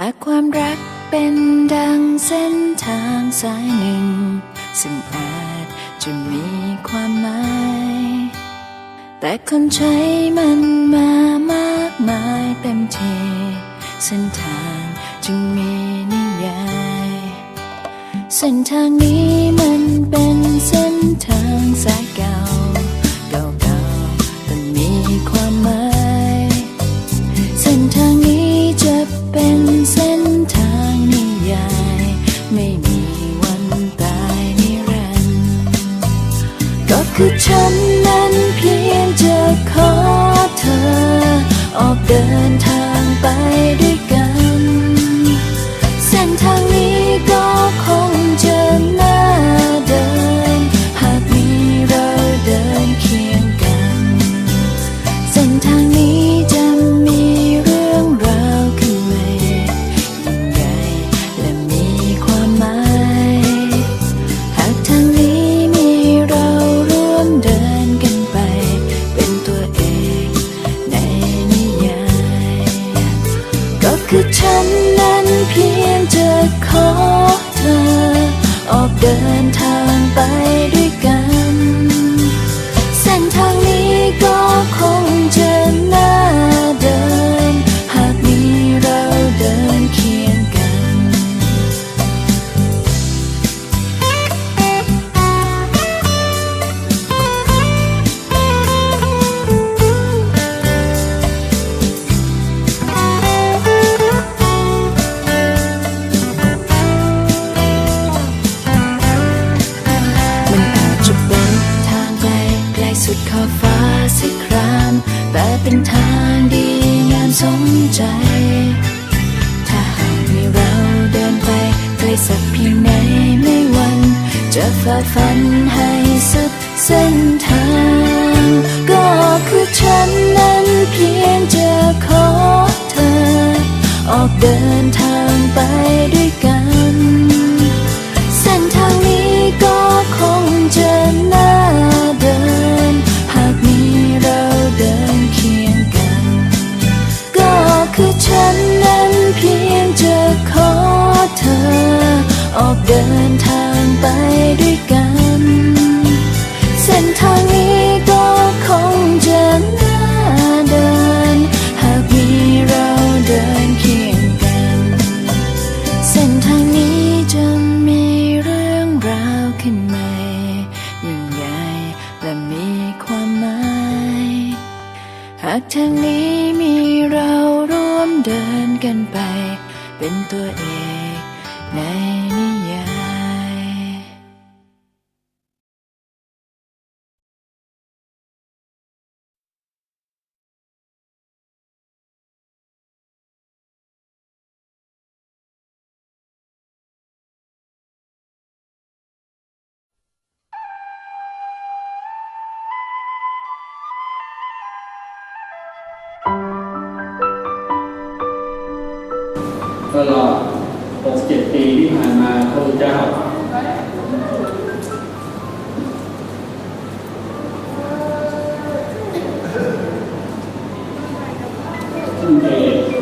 หากความรักเป็นดังเส้นทางสายหนึ่ง ซึ่งอา จะมีความหมาย แต่คนใช้มันมามากมายเต็มทีเส้นทางจึงมีนิยาย เส้นทางนี้มันเป็นเส้น สุดขอบฟ้าสักครามแต่เป็นทางดีงามสมใจ ถ้าหากมีเราเดินไปไกลสักเพียงไหนไม่วัน จะฝ่าฟันให้สุดเส้นทาง ก็คือฉันนั้นเพียงจะขอเธอ ออกเดินทางไปด้วยกัน ออกเดินทางไปด้วยกัน เส้นทางนี้ก็คงจะน่าเดิน หากมีเราเดินเคียงกัน เส้นทางนี้จะมีเรื่องราวขึ้นใหม่ยิ่งใหญ่และมีความหมาย หากทางนี้มีเราร่วมเดินกันไป เป็นตัวเอกในนิ ตลอด 67 ปีที่ผ่านมาพระเจ้า ทุ่มเทท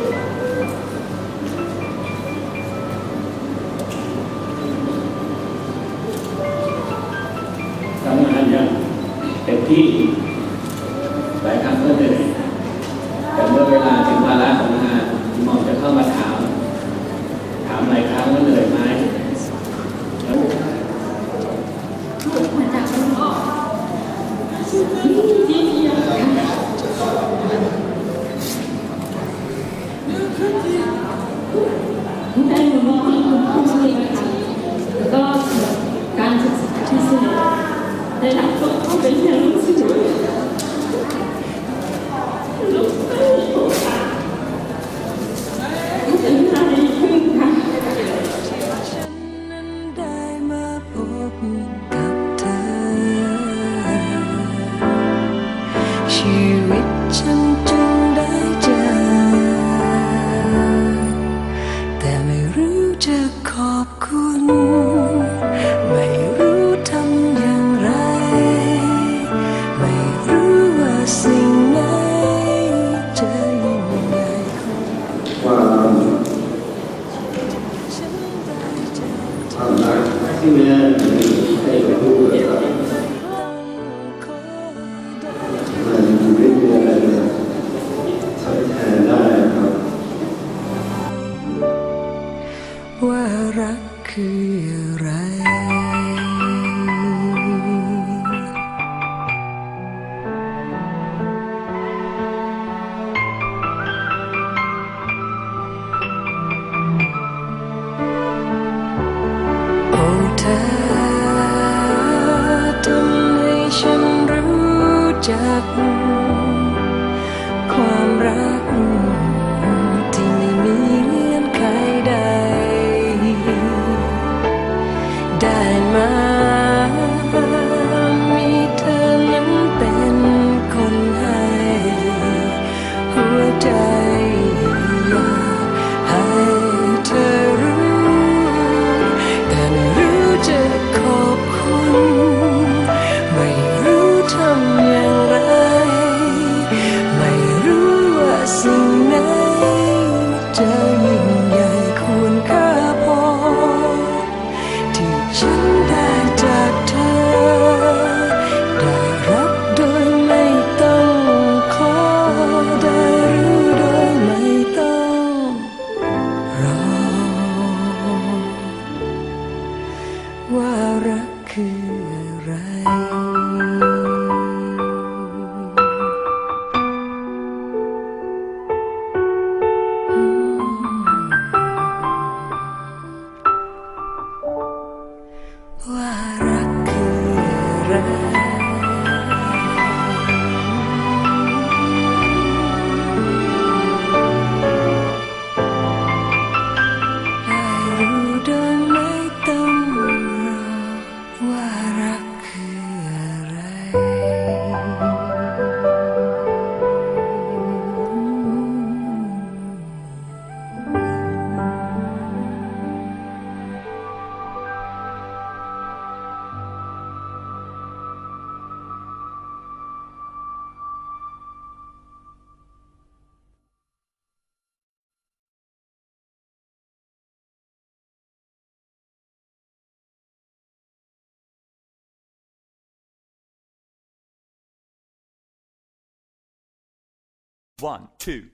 One, two.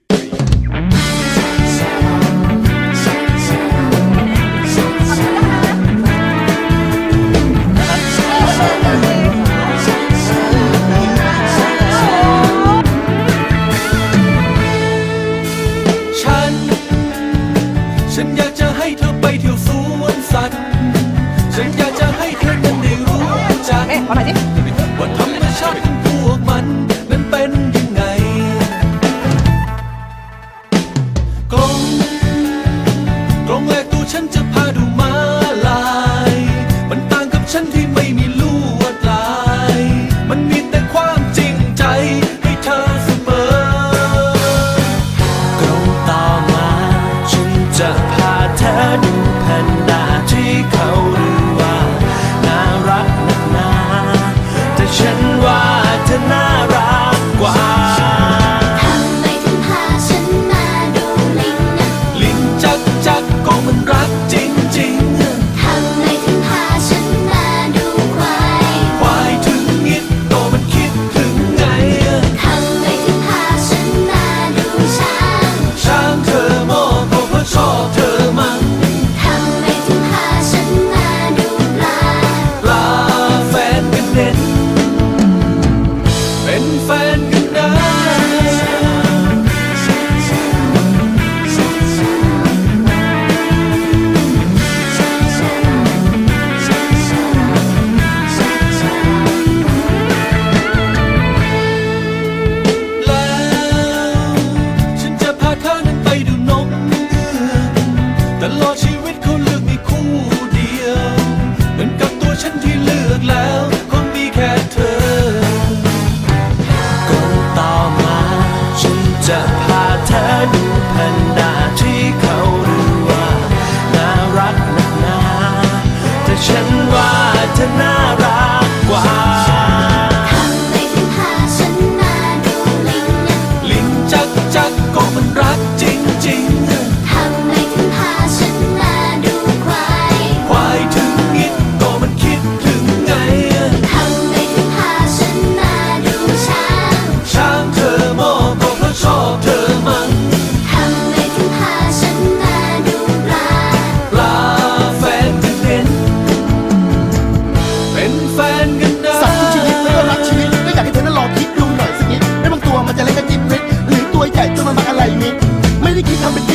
up. ตัวใหญ่จะมาบักอะไรมิ ไม่ได้คิดทำเป็น